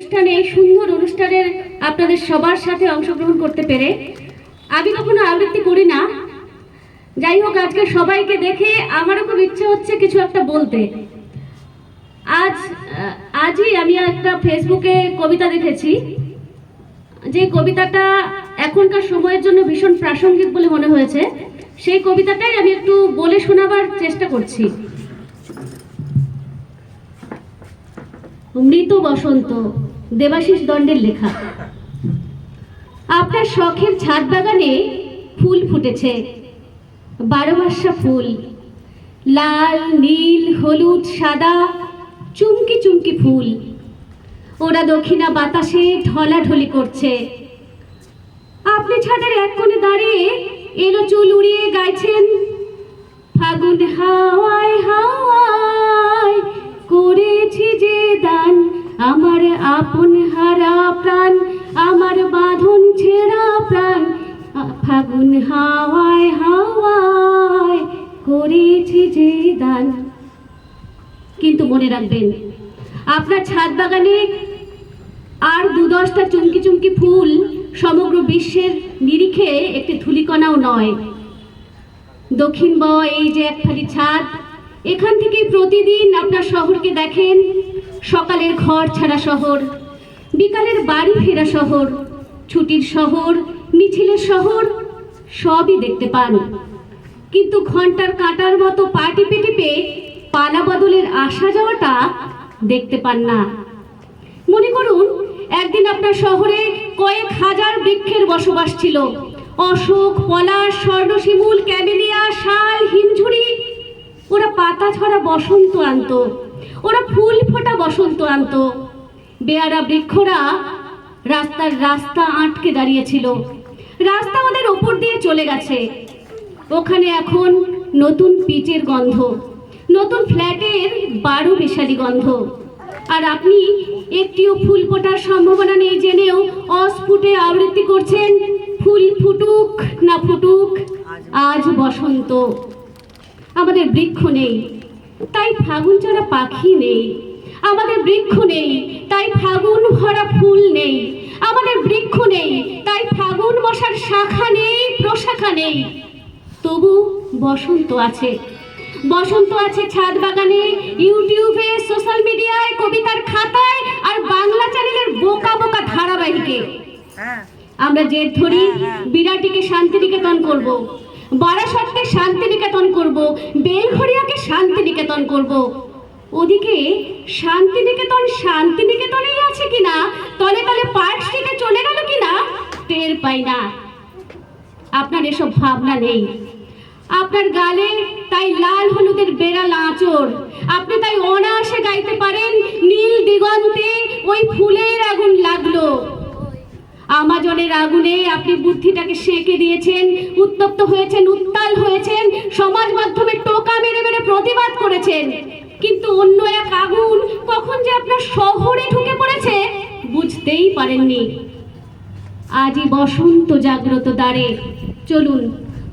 অনুষ্ঠানে এই সুন্দর অনুষ্ঠানের আপনাদের সবার সাথে অংশগ্রহণ করতে পেরে আমি কখনো আবৃত্তি করি না। যাই হোক, আজকে সবাইকে দেখে আমারও খুব ইচ্ছে হচ্ছে কিছু একটা বলতে। আজ আজই আমি একটা ফেসবুকে কবিতা দেখেছি। যে কবিতাটা এখনকার সময়ের জন্য ভীষণ প্রাসঙ্গিক বলে মনে হয়েছে। সেই কবিতাটাই আমি একটু বলে শোনাবার চেষ্টা করছি। মৃত বসন্ত দেবাশিস দণ্ডের লেখা। আপনার শখের ছাদ বাগানে ফুল ফুটেছে। বারো মাসা ফুল। লাল, নীল, হলুদ, সাদা, চুমকি চুমকি ফুল। ওরা দক্ষিণা বাতাসে ঢলাঢলি করছে। আপনি ছাদের এক কোণে দাঁড়িয়ে এলো চুল উড়িয়ে গাইছেন আমার আপন হারা প্রাণ, আমার বাঁধন ছেঁড়া প্রাণ, ফাগুন হাওয়ায় হাওয়ায় করেছি যে দান। কিন্তু মনে রাখবেন, আপনার ছাদ বাগানে আর দু দশটা চুমকি চুমকি ফুল সমগ্র বিশ্বের নিরিখে একটি ধুলিকণাও নয়। দক্ষিণ ব এই যে এক ছাদ, এখান থেকে প্রতিদিন আপনার শহরকে দেখেন সকালের ঘর ছাড়া শহর, বিকালের বাড়ি ফেরা শহর, ছুটির শহর, মিছিলের শহর, সবই দেখতে পান। কিন্তু ঘণ্টার কাঁটার মতো পা টিপে টিপে পালা বদলের আসা যাওয়াটা দেখতে পান না। মনে করুন, একদিন আপনার শহরে কয়েক হাজার বৃক্ষের বসবাস ছিল। অশোক, পলাশ স্বর্ণশিমুল ক্যামেলিয়া, শাল, হিমঝুড়ি, ওরা পাতা ছড়া বসন্ত আনতো। ওরা ফুল ফোটা বসন্ত আনতো। বেয়ারা বৃক্ষরা রাস্তার রাস্তা আটকে দাঁড়িয়েছিল। রাস্তা ওদের ওপর দিয়ে চলে গেছে। ওখানে এখন নতুন পিচের গন্ধ, নতুন ফ্ল্যাটের বারো বিশালি গন্ধ। আর আপনি একটিও ফুল ফোটার সম্ভাবনা নেই জেনেও অস্ফুটে আবৃত্তি করছেন, ফুল ফুটুক না ফুটুক, আজ বসন্ত। আমাদের বৃক্ষ নেই। তাই ফাগুন চড়া পাখি নেই। আমাদের বৃক্ষ নেই তাই ফাগুন ভরা ফুল নেই। আমাদের বৃক্ষ নেই তাই ফাগুন মশার শাখা নেই প্রশাখা নেই। তবু বসন্ত আছে। বসন্ত আছে ছাদ বাগানে ইউটিউবে সোশ্যাল মিডিয়ায় কবিতার খাতায় আর বাংলা চ্যানেলের বোকা বোকা ধারাবাহিকে। হ্যাঁ। আমরা জেদ ধরি বিরাটিকে শান্তিনিকেতন করব। বারাসতকে শান্তিনিকেতন করব। বেলঘরিয়াকে শান্তিনিকেতন করব। ওদিকে শান্তিনিকেতন শান্তিনিকেতনেই আছে কিনা, তলে তলে পার্ক স্ট্রিটে চলে গেল কিনা, টের পাই না আপনার এসব ভাবনা নেই আপনার গালে তাই লাল হলুদের বেড়াল আঁচড় আপনি তাই অনায়াসে গাইতে পারেন নীল দিগন্তে ওই ফুলের আগুন লাগল আগুনে আপনি বুদ্ধিটাকে সেঁকে দিয়েছেন, উত্তপ্ত হয়েছেন, উত্তাল হয়েছেন, সমাজ মাধ্যমে টোকা মেরে মেরে প্রতিবাদ করেছেন। কিন্তু অন্য এক আগুন কখন যে আপনার শহরে ঢুকে পড়েছে, বুঝতেই পারেননি। আজই বসন্ত জাগ্রত দ্বারে, চলুন,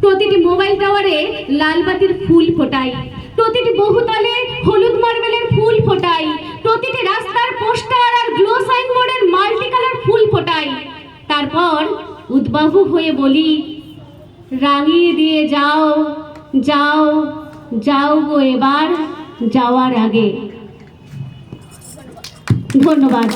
প্রতিটি মোবাইল টাওয়ারে লালবাতির ফুল ফোটাই, প্রতিটি বহুতলে হলুদ মার্বেলের ফুল ফোটাই, প্রতিটি রাস্তার পোস্টার আর গ্লো সাইনবোর্ডের মাল্টি তারপর উদ্বাহু হয়ে বলি রাঙিয়ে দিয়ে যাও যাও যাও গো এবার যাওয়ার আগে। ধন্যবাদ।